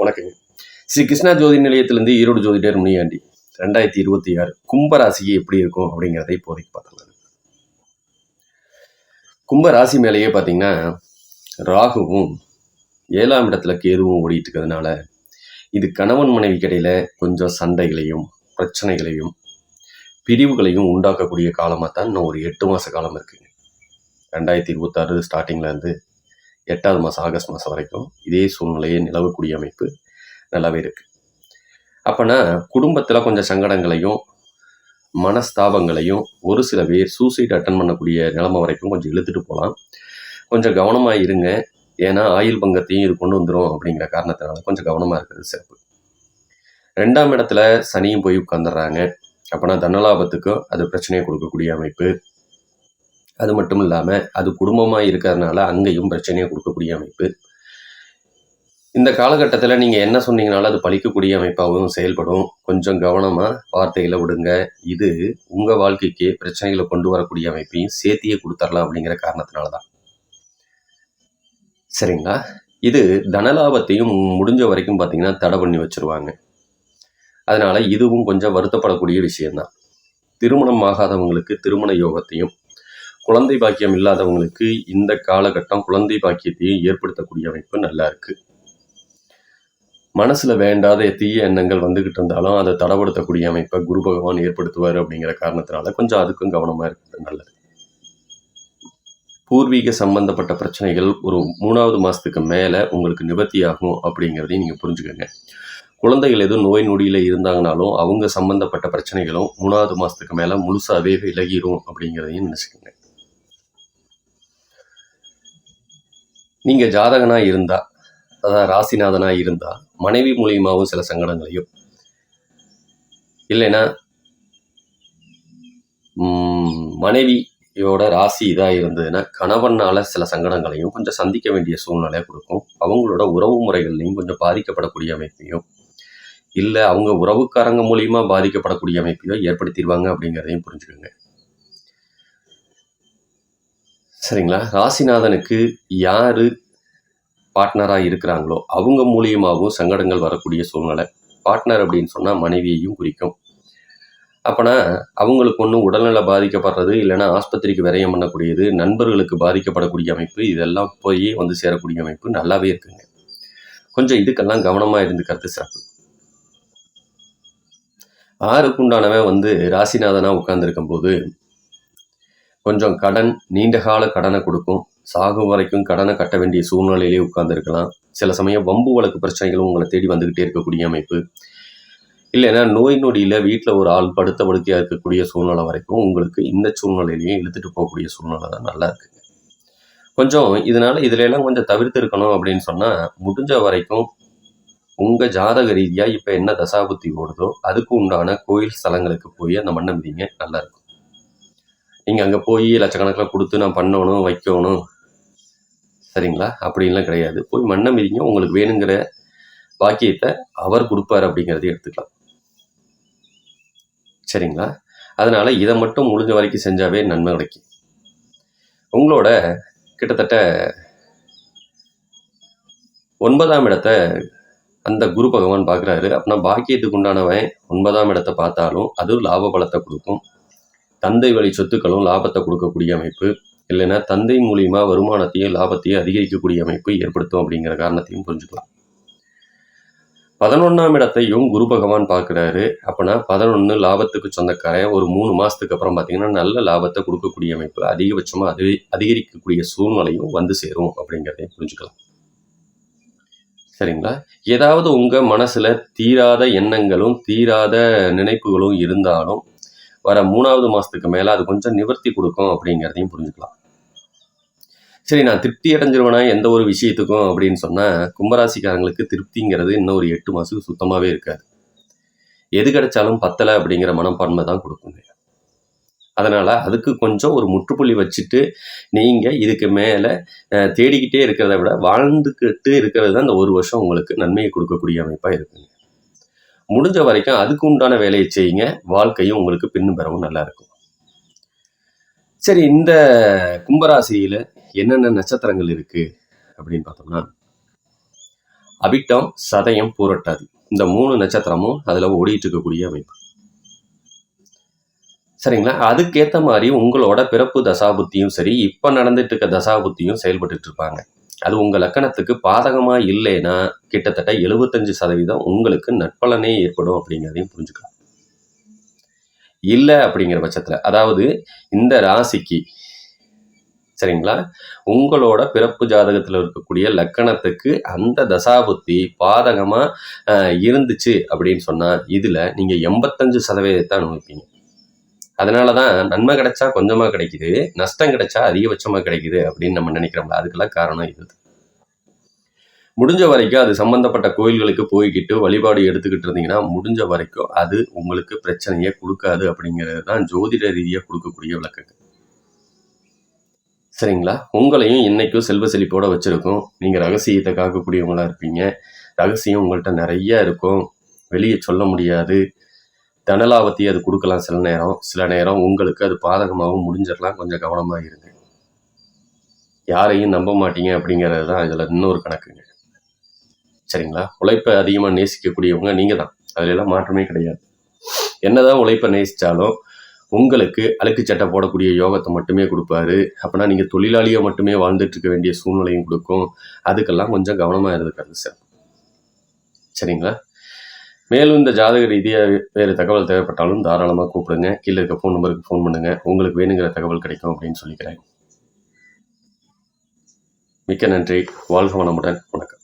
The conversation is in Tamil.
வணக்கங்க. ஸ்ரீ கிருஷ்ணா ஜோதி நிலையத்திலேருந்து ஈரோடு ஜோதிடர் முனியாண்டி. ரெண்டாயிரத்தி இருபத்தி ஆறு கும்பராசிக்கு எப்படி இருக்கும் அப்படிங்கிறத இப்போதைக்கு பார்த்துக்கலாம் கும்ப ராசி மேலேயே பார்த்தீங்கன்னா ராகுவும் ஏழாம் இடத்துல கேதுவும் ஓடிட்டு இருக்கிறதுனால இது கணவன் மனைவி இடையில கொஞ்சம் சண்டைகளையும் பிரச்சனைகளையும் பிரிவுகளையும் உண்டாக்கக்கூடிய காலமாக தான் இன்னும் ஒரு எட்டு மாத காலம் இருக்குங்க. ரெண்டாயிரத்தி இருபத்தாறு ஸ்டார்டிங்கில் இருந்து எட்டாவது மாதம் ஆகஸ்ட் மாதம் வரைக்கும் இதே சூழ்நிலையே நிலவக்கூடிய அமைப்பு நல்லாவே இருக்குது அப்போனா குடும்பத்தில் கொஞ்சம் சங்கடங்களையும் மனஸ்தாபங்களையும் ஒரு சில பேர் சூசைட் அட்டன் பண்ணக்கூடிய நிலைமை வரைக்கும் கொஞ்சம் இழுத்துட்டு போகலாம் கொஞ்சம் கவனமாக இருங்க. ஏன்னா ஆயுள் பங்கத்தையும் இது கொண்டு வந்துடும் அப்படிங்கிற காரணத்தினால கொஞ்சம் கவனமாக இருக்கிறது சிறப்பு. ரெண்டாம் இடத்துல சனியும் போய் உட்காந்துடுறாங்க அப்போனா தனலாபத்துக்கும் அது பிரச்சனையை கொடுக்கக்கூடிய அமைப்பு. அது மட்டும் இல்லாமல் அது குடும்பமாக இருக்கிறதுனால அங்கேயும் பிரச்சனையை கொடுக்கக்கூடிய அமைப்பு. இந்த காலகட்டத்தில் நீங்கள் என்ன சொன்னீங்கனாலும் அது பழிக்கக்கூடிய அமைப்பாகவும் செயல்படும். கொஞ்சம் கவனமாக வார்த்தைகளை விடுங்க. இது உங்கள் வாழ்க்கைக்கு பிரச்சனைகளை கொண்டு வரக்கூடிய அமைப்பையும் சேர்த்தியே கொடுத்துடலாம் அப்படிங்கிற காரணத்தினால தான் சரிங்களா? இது தனலாபத்தையும் முடிஞ்ச வரைக்கும் பார்த்தீங்கன்னா தடை பண்ணி வச்சிருவாங்க. அதனால் இதுவும் கொஞ்சம் வருத்தப்படக்கூடிய விஷயந்தான் திருமணம் ஆகாதவங்களுக்கு திருமண யோகத்தையும் குழந்தை பாக்கியம் இல்லாதவங்களுக்கு இந்த காலகட்டம் குழந்தை பாக்கியத்தையும் ஏற்படுத்தக்கூடிய அமைப்பு நல்லா இருக்கு. மனசுல வேண்டாத தீய எண்ணங்கள் வந்துகிட்டு இருந்தாலும் அதை தடப்படுத்தக்கூடிய அமைப்பை குரு பகவான் ஏற்படுத்துவார் அப்படிங்கிற காரணத்தினால கொஞ்சம் அதுக்கும் கவனமா இருக்கிறது நல்லது. பூர்வீக சம்பந்தப்பட்ட பிரச்சனைகள் ஒரு மூணாவது மாதத்துக்கு மேலே உங்களுக்கு நிவர்த்தியாகும் அப்படிங்கிறதையும் நீங்கள் புரிஞ்சுக்கோங்க. குழந்தைகள் எதுவும் நோய் நொடியில் இருந்தாங்கனாலும் அவங்க சம்பந்தப்பட்ட பிரச்சனைகளும் மூணாவது மாதத்துக்கு மேலே முழுசாகவே விலகிடும் அப்படிங்கிறதையும் நினச்சிக்கோங்க. நீங்கள் ஜாதகனாக இருந்தால் அதாவது ராசிநாதனாக இருந்தால் மனைவி மூலியமாகவும் சில சங்கடங்களையும் இல்லைன்னா மனைவியோட ராசி இதாக இருந்ததுன்னா கணவனால் சில சங்கடங்களையும் கொஞ்சம் சந்திக்க வேண்டிய சூழ்நிலையை கொடுக்கும். அவங்களோட உறவு முறைகள்லையும் கொஞ்சம் பாதிக்கப்படக்கூடிய அமைப்பையும் இல்லை அவங்க உறவுக்காரங்க மூலியமாக பாதிக்கப்படக்கூடிய அமைப்பையோ ஏற்படுத்திடுவாங்க அப்படிங்கிறதையும் புரிஞ்சுக்கோங்க. சரிங்களா? ராசிநாதனுக்கு யாரு பார்ட்னராக இருக்கிறாங்களோ அவங்க மூலியமாகவும் சங்கடங்கள் வரக்கூடிய சூழ்நிலை. பார்ட்னர் அப்படின்னு சொன்னால் மனைவியையும் குறிக்கும். அப்போனா அவங்களுக்கு ஒன்றும் உடல்நல பாதிக்கப்படுறது இல்லைனா ஆஸ்பத்திரிக்கு விரயம் பண்ணக்கூடியது நண்பர்களுக்கு பாதிக்கப்படக்கூடிய அமைப்பு இதெல்லாம் போய் வந்து சேரக்கூடிய அமைப்பு நல்லாவே இருக்குங்க. கொஞ்சம் இதுக்கெல்லாம் கவனமாக இருந்துக்கிறது சிறப்பு. ஆறுக்குண்டானவன் வந்து ராசிநாதனாக உட்கார்ந்துருக்கும் போது கொஞ்சம் கடன் நீண்ட கால கடனை கொடுக்கும். சாகும் வரைக்கும் கடனை கட்ட வேண்டிய சூழ்நிலையிலே உட்கார்ந்துருக்கலாம். சில சமயம் வம்பு வழக்கு பிரச்சனைகளும் உங்களை தேடி வந்துக்கிட்டே இருக்கக்கூடிய அமைப்பு. இல்லைன்னா நோய் நொடியில் வீட்டில் ஒரு ஆள் படுத்த படுக்கையாக இருக்கக்கூடிய சூழ்நிலை வரைக்கும் உங்களுக்கு இந்த சூழ்நிலையிலையும் இழுத்துட்டு போகக்கூடிய சூழ்நிலை தான். நல்லா இருக்குங்க கொஞ்சம் இதனால் இதிலெல்லாம் கொஞ்சம் தவிர்த்து இருக்கணும் அப்படின்னு சொன்னால் முடிஞ்ச வரைக்கும் உங்கள் ஜாதக ரீதியாக இப்போ என்ன தசாபுத்தி ஓடுதோ அதுக்கு உண்டான கோயில் ஸ்தலங்களுக்கு போய் அந்த மண்ணை மிதிங்க. நீங்கள் அங்கே போய் லட்சக்கணக்கில் கொடுத்து நான் பண்ணணும் வைக்கணும் சரிங்களா? அப்படின்லாம் கிடையாது. போய் மண்ணை மிதிங்க. உங்களுக்கு வேணுங்கிற பாக்கியத்தை அவர் கொடுப்பார் அப்படிங்கிறத எடுத்துக்கலாம். சரிங்களா? அதனால் இதை மட்டும் முடிஞ்ச வரைக்கும் செஞ்சாவே நன்மை கிடைக்கும். உங்களோட கிட்டத்தட்ட ஒன்பதாம் இடத்தை அந்த குரு பகவான் பார்க்குறாரு. அப்படின்னா பாக்கியத்துக்கு உண்டானவன் ஒன்பதாம் இடத்தை பார்த்தாலும் அது லாப பலத்தை கொடுக்கும். தந்தை வழி சொத்துக்களும் லாபத்தை கொடுக்கக்கூடிய அமைப்பு. இல்லைன்னா தந்தை மூலியமாக வருமானத்தையும் லாபத்தையும் அதிகரிக்கக்கூடிய அமைப்பு ஏற்படுத்தும் அப்படிங்கிற காரணத்தையும் புரிஞ்சுக்கலாம். பதினொன்றாம் இடத்தையும் குரு பகவான் பார்க்குறாரு. அப்போனா பதினொன்று லாபத்துக்கு சொந்தக்காரன் ஒரு மூணு மாதத்துக்கு அப்புறம் பார்த்தீங்கன்னா நல்ல லாபத்தை கொடுக்கக்கூடிய அமைப்பு. அதிகபட்சமாக அது அதிகரிக்கக்கூடிய சூழ்நிலையும் வந்து சேரும் அப்படிங்கிறதையும் புரிஞ்சுக்கலாம். சரிங்களா? ஏதாவது உங்கள் மனசில் தீராத எண்ணங்களும் தீராத நினைப்புகளும் இருந்தாலும் வர மூணாவது மாதத்துக்கு மேலே அது கொஞ்சம் நிவர்த்தி கொடுக்கும் அப்படிங்கிறதையும் புரிஞ்சுக்கலாம். சரி நான் திருப்தி அடைஞ்சிருவேனா? எந்த ஒரு விஷயத்துக்கும் அப்படின்னு சொன்னால் கும்பராசிக்காரங்களுக்கு திருப்திங்கிறது இன்னும் ஒரு எட்டு மாதத்துக்கு சுத்தமாகவே இருக்காது. எது கிடைச்சாலும் பத்தலை அப்படிங்கிற மனப்பான்மை தான் கொடுக்குங்க அதனால் அதுக்கு கொஞ்சம் ஒரு முற்றுப்புள்ளி வச்சுட்டு நீங்கள் இதுக்கு மேலே தேடிக்கிட்டே இருக்கிறத விட வாழ்ந்துக்கிட்டு இருக்கிறது தான் இந்த ஒரு வருஷம் உங்களுக்கு நன்மையை கொடுக்கக்கூடிய அமைப்பாக இருக்குங்க முடிஞ்ச வரைக்கும் அதுக்கு உண்டான வேலையை செய்யுங்க. வாழ்க்கையும் உங்களுக்கு பின்னும் பெறவும் நல்லா இருக்கும். சரி இந்த கும்பராசியில் என்னென்ன நட்சத்திரங்கள் இருக்குது அப்படின்னு பார்த்தோம்னா அபிட்டம் சதயம் பூரட்டாதி. இந்த மூணு நட்சத்திரமும் அதில் ஓடிட்டு இருக்கக்கூடிய அமைப்பு. சரிங்களா? அதுக்கேற்ற மாதிரி உங்களோட பிறப்பு தசாபுத்தியும் சரி இப்போ நடந்துட்டு இருக்க தசாபுத்தியும் செயல்பட்டு இருப்பாங்க. அது உங்கள் லக்கணத்துக்கு பாதகமாக இல்லைன்னா கிட்டத்தட்ட எழுபத்தஞ்சு சதவீதம் உங்களுக்கு நட்பலனே ஏற்படும் அப்படிங்கிறதையும் புரிஞ்சுக்கலாம் இல்லை அப்படிங்கிற பட்சத்தில் அதாவது இந்த ராசிக்கு சரிங்களா? உங்களோட பிறப்பு ஜாதகத்தில் இருக்கக்கூடிய லக்கணத்துக்கு அந்த தசாபுத்தி பாதகமாக இருந்துச்சு அப்படின்னு சொன்னால் இதில் நீங்கள் எண்பத்தஞ்சு சதவீதத்தை அனுபவிப்பீங்க. அதனால தான் நன்மை கிடைச்சா கொஞ்சமாக கிடைக்குது நஷ்டம் கிடைச்சா அதிகபட்சமாக கிடைக்குது அப்படின்னு நம்ம நினைக்கிறோம்ல. அதுக்கெல்லாம் காரணம் இது. முடிஞ்ச வரைக்கும் அது சம்பந்தப்பட்ட கோயில்களுக்கு போய்கிட்டு வழிபாடு எடுத்துக்கிட்டு இருந்தீங்கன்னா முடிஞ்ச வரைக்கும் அது உங்களுக்கு பிரச்சனையை கொடுக்காது அப்படிங்கிறது தான் ஜோதிட ரீதியாக கொடுக்கக்கூடிய விளக்கங்கள். சரிங்களா? உங்களையும் இன்னைக்கும் செல்வ செழிப்போட வச்சுருக்கோம். நீங்கள் ரகசியத்தை காக்கக்கூடியவங்களா இருப்பீங்க. ரகசியம் உங்கள்கிட்ட நிறைய இருக்கும். வெளியே சொல்ல முடியாது. தனலாபத்தி அது கொடுக்கலாம் சில நேரம். சில நேரம் உங்களுக்கு அது பாதகமாகவும் முடிஞ்சிடலாம். கொஞ்சம் கவனமாக இருங்க. யாரையும் நம்ப மாட்டீங்க அப்படிங்கிறது தான் இதில் இன்னொரு கணக்குங்க. சரிங்களா? உழைப்பை அதிகமாக நேசிக்கக்கூடியவங்க நீங்கள் தான். அதிலெல்லாம் மாற்றமே கிடையாது. என்னதான் உழைப்பை நேசித்தாலும் உங்களுக்கு அழுக்கு சட்டை போடக்கூடிய யோகத்தை மட்டுமே கொடுப்பாரு. அப்படின்னா நீங்கள் தொழிலாளியை மட்டுமே வாழ்ந்துட்டு இருக்க வேண்டிய சூழ்நிலையும் கொடுக்கும். அதுக்கெல்லாம் கொஞ்சம் கவனமாக இருந்துக்கிறது சார் சரிங்களா? மேலும் இந்த ஜாதக ரீதியாக வேறு தகவல் தேவைப்பட்டாலும் தாராளமாக கூப்பிடுங்க. கீழே இருக்க ஃபோன் நம்பருக்கு ஃபோன் பண்ணுங்கள் உங்களுக்கு வேணுங்கிற தகவல் கிடைக்கும் அப்படின்னு சொல்லிக்கிறேன். மிக்க நன்றி. வாழ்க வளமுடன். வணக்கம்.